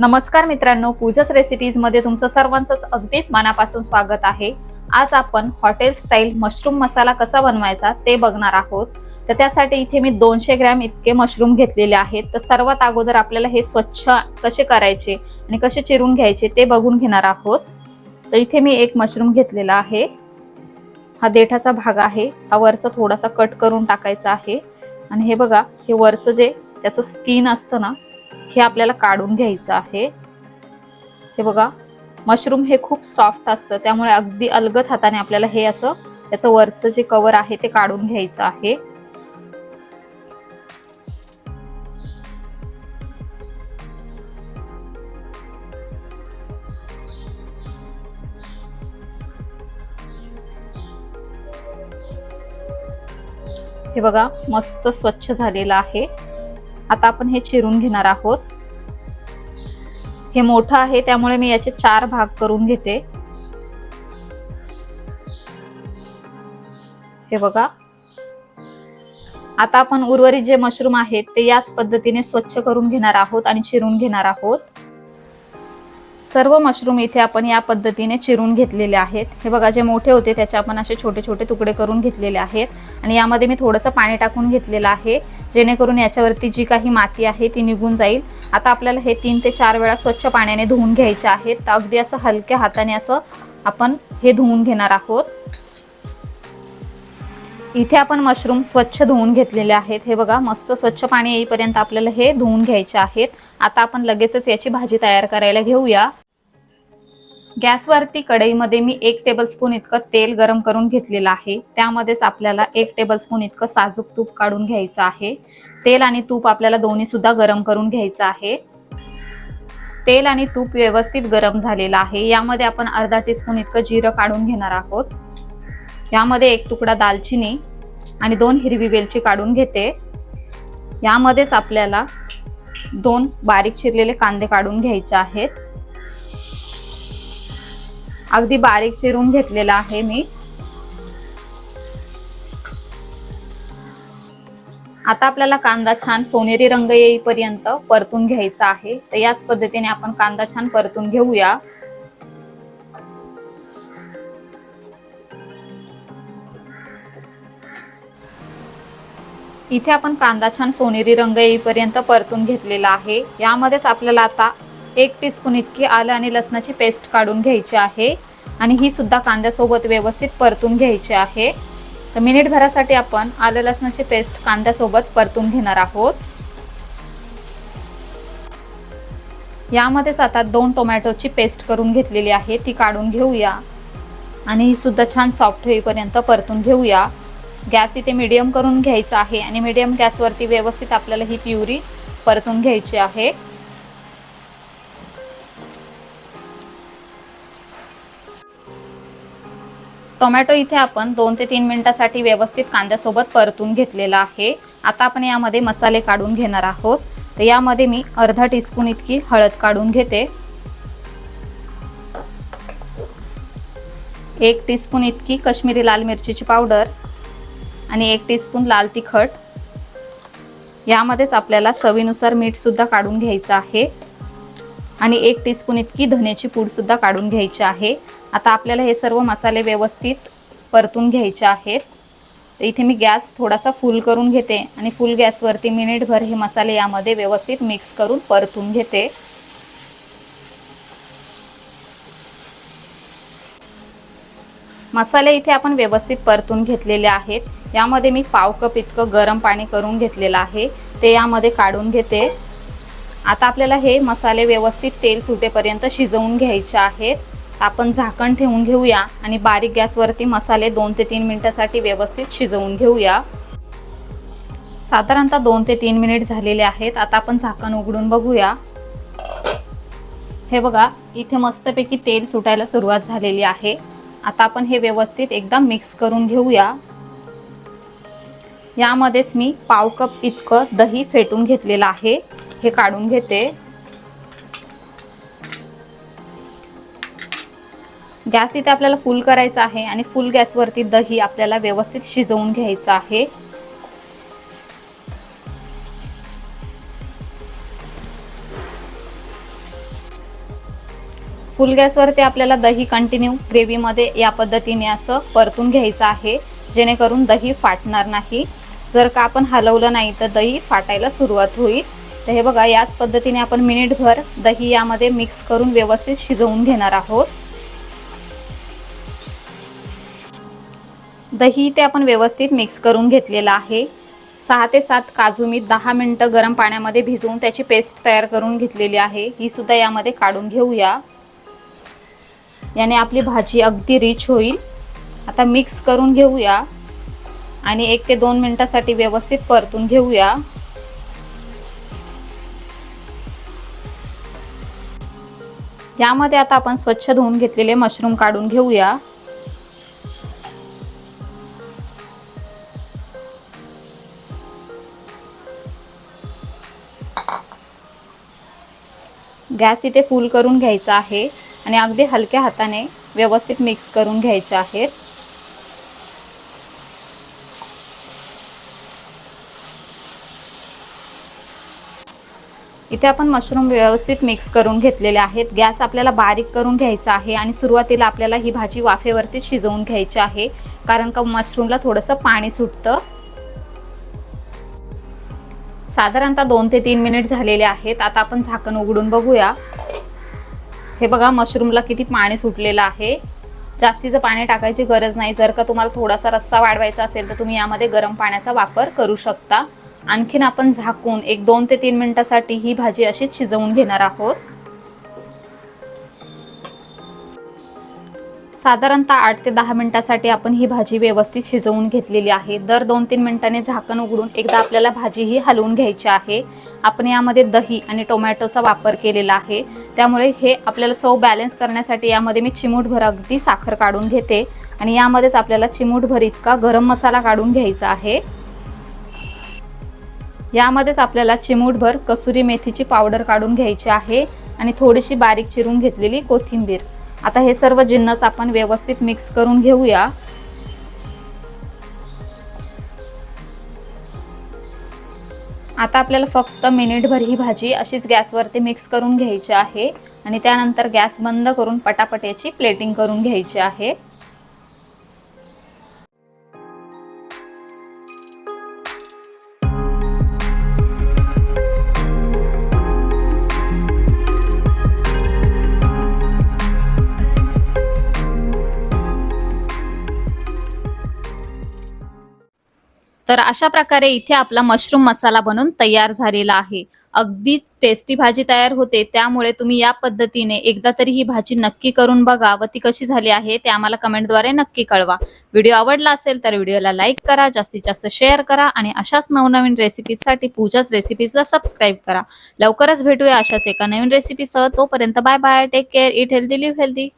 नमस्कार मित्रांनो पूजाच रेसिपीजमध्ये तुमचं सर्वांचंच अगदी मनापासून स्वागत आहे. आज आपण हॉटेल स्टाईल मशरूम मसाला कसा बनवायचा ते बघणार आहोत. तर त्यासाठी इथे मी दोनशे ग्रॅम इतके मशरूम घेतलेले आहेत. तर सर्वात अगोदर आपल्याला हे स्वच्छ कसे करायचे आणि कसे चिरून घ्यायचे ते बघून घेणार आहोत. तर इथे मी एक मशरूम घेतलेला आहे. हा देठाचा भाग आहे. हा वरचा थोडासा कट करून टाकायचा आहे. आणि हे बघा हे वरचं जे त्याचं स्किन असतं ना हे आपल्याला काढून घ्यायचं आहे. हे बघा मशरूम हे खूप सॉफ्ट असतं त्यामुळे अगदी अलगद हाताने आपल्याला हे असं त्याचं वरचं जे कवर आहे ते काढून घ्यायचं आहे. हे बघा मस्त स्वच्छ झालेलं आहे. आता आपण हे चिरून घेणार आहोत. हे मोठं आहे त्यामुळे मी याचे चार भाग करून घेते. हे बघा. आता आपण उर्वरित जे मशरूम आहेत ते याच पद्धतीने स्वच्छ करून घेणार आहोत आणि चिरून घेणार आहोत. सर्व मशरूम इथे आपण या पद्धतीने चिरून घेतलेले आहेत. हे बघा जे मोठे होते त्याचे आपण असे छोटे छोटे तुकडे करून घेतलेले आहेत. आणि यामध्ये मी थोडंसं पाणी टाकून घेतलेलं आहे जेणेकरून याच्यावरती जी काही माती आहे ती निघून जाईल. आता आपल्याला हे तीन ते चार वेळा स्वच्छ पाण्याने धुवून घ्यायचे आहेत. तर अगदी असं हलक्या हाताने असं आपण हे धुवून घेणार आहोत. इथे आपण मशरूम स्वच्छ धुवून घेतलेले आहेत. हे बघा मस्त स्वच्छ पाणी येईपर्यंत आपल्याला हे धुवून घ्यायचे आहेत. आता आपण लगेचच याची भाजी तयार करायला घेऊया. गॅसवरती कढईमध्ये मी एक टेबलस्पून इतकं तेल गरम करून घेतलेलं आहे. त्यामध्येच आपल्याला एक टेबलस्पून इतकं साजूक तूप काढून घ्यायचं आहे. तेल आणि तूप आपल्याला दोन्ही सुद्धा गरम करून घ्यायचं आहे. तेल आणि तूप व्यवस्थित गरम झालेलं आहे. यामध्ये आपण अर्धा टीस्पून इतकं जिरं काढून घेणार आहोत. यामध्ये एक तुकडा दालचिनी आणि दोन हिरवी वेलची काढून घेते. यामध्येच आपल्याला दोन बारीक चिरलेले कांदे काढून घ्यायचे आहेत. अगदी बारीक चिरून घेतलेला आहे मी. आता आपल्याला कांदा छान सोनेरी रंग येईपर्यंत परतून घ्यायचा आहे. तर याच पद्धतीने आपण कांदा छान परतून घेऊया. इथे आपण कांदा छान सोनेरी रंग येईपर्यंत परतून घेतलेला आहे. यामध्येच आपल्याला आता एक टीस्पून इतकी आलं आणि लसणाची पेस्ट काढून घ्यायची आहे. आणि ही सुद्धा कांद्यासोबत व्यवस्थित परतून घ्यायची आहे. तर मिनिटभरासाठी आपण आलं लसणाची पेस्ट कांद्यासोबत परतून घेणार आहोत. यामध्येच आता दोन टोमॅटोची पेस्ट करून घेतलेली आहे. ती काढून घेऊया. आणि ही सुद्धा छान सॉफ्ट होईपर्यंत परतून घेऊया. गॅस इथे मिडियम करून घ्यायचा आहे आणि मिडियम गॅसवरती व्यवस्थित आपल्याला ही प्युरी परतून घ्यायची आहे. टोमॅटो इथे आपण दोन ते तीन मिनिटासाठी व्यवस्थित कांद्यासोबत परतून घेतलेला आहे. आता आपण यामध्ये मसाले काढून घेणार आहोत. तर यामध्ये मी अर्धा टीस्पून इतकी हळद काढून घेते. एक टीस्पून इतकी कश्मीरी लाल मिरचीची पावडर आणि एक टीस्पून लाल तिखट. यामध्येच आपल्याला चवीनुसार मीठसुद्धा काढून घ्यायचं आहे. आणि एक टीस्पून इतकी धण्याची पूडसुद्धा काढून घ्यायची आहे. आता आपल्याला हे सर्व मसाले व्यवस्थित परतून घ्यायचे आहेत. तर इथे मी गॅस थोडासा फुल करून घेते आणि फुल गॅसवरती मिनिटभर हे मसाले यामध्ये व्यवस्थित मिक्स करून परतून घेते. मसाले इथे आपण व्यवस्थित परतून घेतलेले आहेत. यामध्ये मी पाव कप इतकं गरम पाणी करून घेतलेलं आहे. ते यामध्ये काढून घेते. आता आपल्याला हे मसाले व्यवस्थित तेल सुटेपर्यंत शिजवून घ्यायचे आहेत. आपण झाकण ठेवून घेऊया आणि बारीक गॅसवरती मसाले दोन ते तीन मिनिटासाठी व्यवस्थित शिजवून घेऊया. साधारणतः दोन ते तीन मिनिट झालेले आहेत. आता आपण झाकण उघडून बघूया. हे बघा इथे मस्तपैकी तेल सुटायला सुरुवात झालेली आहे. आता आपण हे व्यवस्थित एकदा मिक्स करून घेऊया. यामध्येच मी पाव कप इतकं दही फेटून घेतलेलं आहे. हे काढून घेते. गॅस इथे आपल्याला फुल करायचा आहे आणि फुल गॅसवरती दही आपल्याला व्यवस्थित शिजवून घ्यायचं आहे. फुल गॅसवरती आपल्याला दही कंटिन्यू ग्रेव्हीमध्ये या पद्धतीने असं परतून घ्यायचं आहे. जेणेकरून दही फाटणार नाही. जर का आपण हलवलं नाही तर दही फाटायला सुरुवात होईल. तर हे बघा याच पद्धतीने आपण मिनिटभर दही यामध्ये मिक्स करून व्यवस्थित शिजवून घेणार आहोत. दही ते आपण व्यवस्थित मिक्स करून घेतलेलं आहे. सहा ते सात काजू मी दहा मिनटं गरम पाण्यामध्ये भिजवून त्याची पेस्ट तयार करून घेतलेली आहे. ही सुद्धा यामध्ये काढून घेऊया. याने आपली भाजी अगदी रिच होईल. आता मिक्स करून घेऊया. आणि एक ते दोन मिनिटासाठी व्यवस्थित परतून घेऊया. यामध्ये आता आपण स्वच्छ धुवून घेतलेले मशरूम काढून घेऊया. गॅस इथे फुल करून घ्यायचा आहे. आणि अगदी हलक्या हाताने व्यवस्थित मिक्स करून घ्यायचे आहेत. इथे आपण मशरूम व्यवस्थित मिक्स करून घेतलेले आहेत. गॅस आपल्याला बारीक करून घ्यायचा आहे आणि सुरुवातीला आपल्याला ही भाजी वाफेवरती शिजवून घ्यायची आहे. कारण का मशरूमला थोडंसं पाणी सुटतं. साधारणतः दोन ते तीन मिनिट झालेले आहेत. आता आपण झाकण उघडून बघूया. हे बघा मशरूमला किती पाणी सुटलेलं आहे. जास्तीचं पाणी टाकायची गरज नाही. जर का तुम्हाला थोडासा रस्सा वाढवायचा असेल तर तुम्ही यामध्ये गरम पाण्याचा वापर करू शकता. आणखीन आपण झाकून एक दोन ते तीन मिनिटासाठी ही भाजी अशीच शिजवून घेणार आहोत. साधारणतः आठ ते दहा मिनिटासाठी आपण ही भाजी व्यवस्थित शिजवून घेतलेली आहे. दर दोन तीन मिनटाने झाकण उघडून एकदा आपल्याला भाजी ही हलवून घ्यायची आहे. आपण यामध्ये दही आणि टोमॅटोचा वापर केलेला आहे. त्यामुळे हे आपल्याला चव बॅलन्स करण्यासाठी यामध्ये मी चिमूटभर अगदी साखर काढून घेते. आणि यामध्येच आपल्याला चिमूटभर इतका गरम मसाला काढून घ्यायचा आहे. यामध्येच आपल्याला चिमूटभर कसुरी मेथीची पावडर काढून घ्यायची आहे. आणि थोडीशी बारीक चिरून घेतलेली कोथिंबीर. आता हे सर्व जिन्नस आपण व्यवस्थित मिक्स करून घेऊया. आता आपल्याला फक्त मिनिटभर ही भाजी अशीच गॅसवरती मिक्स करून घ्यायची आहे आणि त्यानंतर गॅस बंद करून पटापट याची प्लेटिंग करून घ्यायची आहे. तर अशा प्रकारे इथे आपला मशरूम मसाला बनून तयार झालेला आहे. अगदी टेस्टी भाजी तयार होते त्यामुळे तुम्ही या पद्धतीने एकदा तरी ही भाजी नक्की करून बघा व ती कशी झाली आहे ते आम्हाला कमेंटद्वारे नक्की कळवा. व्हिडिओ आवडला असेल तर व्हिडिओला लाईक करा जास्तीत जास्त शेअर करा आणि अशाच नवनवीन रेसिपीजसाठी पूजाच रेसिपीजला सबस्क्राईब करा. लवकरच भेटूया अशाच एका नवीन रेसिपीसह तोपर्यंत bye bye take care eat healthy live healthy